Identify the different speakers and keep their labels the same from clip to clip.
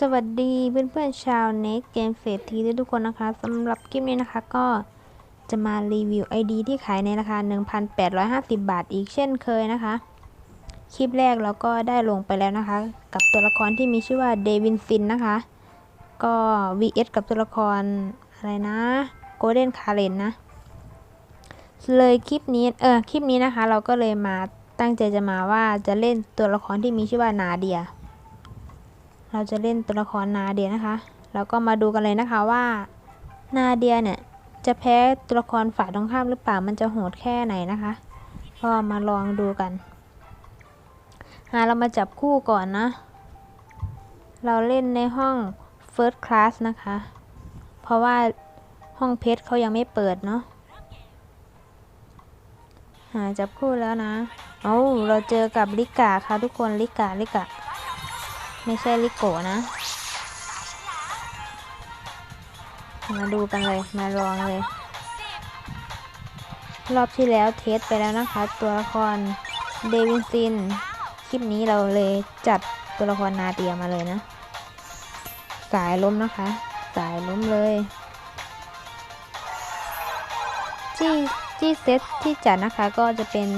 Speaker 1: สวัสดีเพื่อนๆชาวเน็กเกมเศรษฐีทุกคนนะคะสำหรับคลิปนี้นะคะก็จะมารีวิว ID ที่ขายในราคา 1,850 บาทอีกเช่นเคยนะคะ คลิปแรกเราก็ได้ลงไปแล้วนะคะ กับตัวละครที่มีชื่อว่าเดวินซินนะคะ ก็ vs กับตัวละครอะไรนะโกลเด้นคาเรนนะ เลยคลิปนี้เออคลิปนี้นะคะ เราก็เลยมาตั้งใจจะมาว่าจะเล่นตัวละครที่มีชื่อว่านาเดีย เราจะเล่นตัวละครนาเดียนะคะ แล้วก็มาดูกันเลยนะคะว่า นาเดียเนี่ยจะแพ้ตัวละครฝ่ายตรงข้ามหรือเปล่า มันจะโหดแค่ไหนนะคะ ก็มาลองดูกันอ่าเรามาจับคู่ก่อนนะ เราเล่นในห้อง First Class นะคะ เพราะว่าห้องเพชรเขายังไม่เปิดเนาะหาจับคู่แล้วนะ เอาเราเจอกับลิกาค่ะทุกคนลิกาลิกา ไม่ใช่ลิโกนะ มาดูกันเลย มาลองเลย รอบที่แล้วเทสไปแล้วนะคะ ตัวละครเดวินซิน คลิปนี้เราเลยจัดตัวละครนาเตียมาเลยนะ สายล้มนะคะ สายล้มเลย ที่ที่เซตที่จัดนะคะก็จะเป็น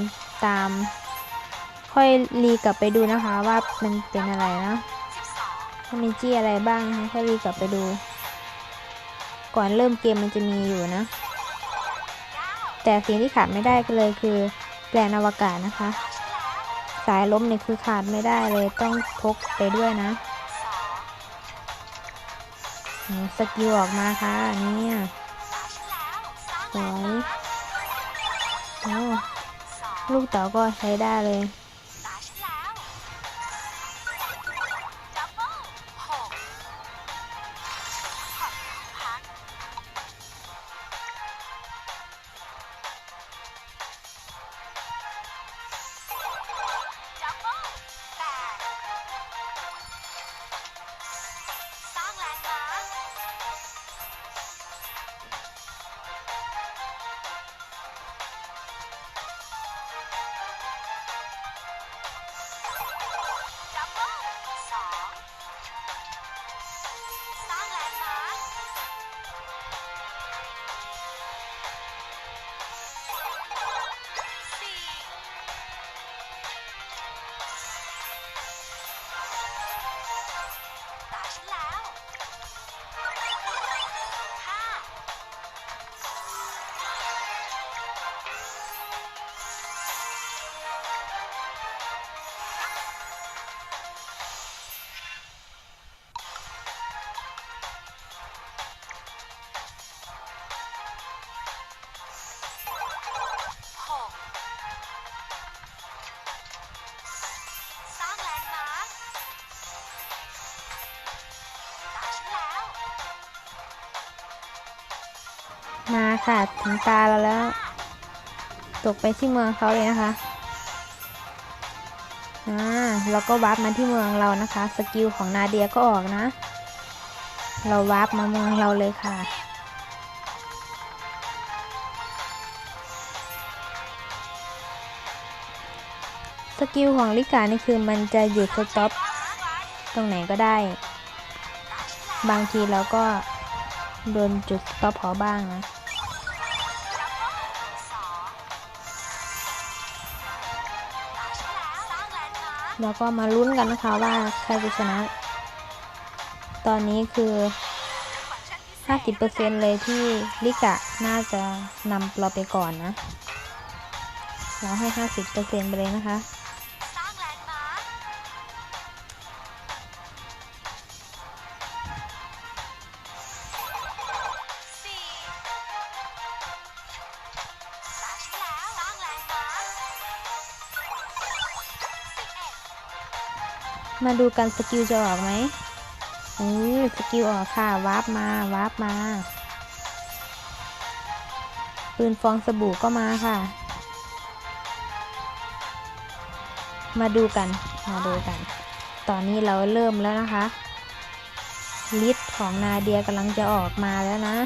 Speaker 1: ตามค่อยรีกลับไปดูนะคะว่ามันเป็นอะไรนะ ถ้ามีจี้อะไรบ้างนะคะค่อยรีกลับไปดู ก่อนเริ่มเกมมันจะมีอยู่นะ แต่สิ่งที่ขาดไม่ได้ก็เลยคือแปลนอวกาศนะคะ สายล้มเนี่ยคือขาดไม่ได้เลยต้องพกไปด้วยนะสกิลออกมาค่ะนี่สวยโอ้ลูกเต๋าก็ใช้ได้เลย
Speaker 2: มาค่ะ
Speaker 1: ถึงตาเราแล้ว ตกไปที่เมืองเขาเลยนะคะอ่าเราก็วาร์ปมาที่เมืองเรานะคะ สกิลของนาเดียก็ออกนะ เราวาร์ปมาเมืองเราเลยค่ะสกิลของลิกานี่คือมันจะหยุดสต็อปตรงไหนก็ได้ บางทีเราก็ โดนจุดต็อปเขาบ้างนะ
Speaker 2: แล้วสร้างแลนด์มาร์ค
Speaker 1: แล้วก็มาลุ้นกันนะคะว่าใครจะชนะ ตอนนี้คือ 50%เลยที่ลิกะน่าจะนำเราไปก่อนนะ เราให้ 50%ไปเลยนะคะ
Speaker 2: มาดู
Speaker 1: กันสกิลจะออกไหมอือสกิลออกค่ะวาร์ปมาวาร์ปมา ปืนฟองสบู่ก็มาค่ะ มาดูกัน มาดูกัน ตอนนี้เราเริ่มแล้วนะคะ ลิสต์ของนาเดียกำลังจะออกมาแล้วนะ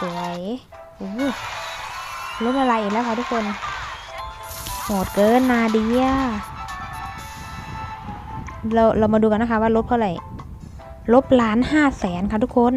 Speaker 1: สวยอ้ล้มละลายอีกแล้วค่ะทุกคน โหดเกินนาเดีย เราเรามาดูกันนะคะว่าลบเท่าไหร่ลบล้านห้าแสนค่ะทุกคน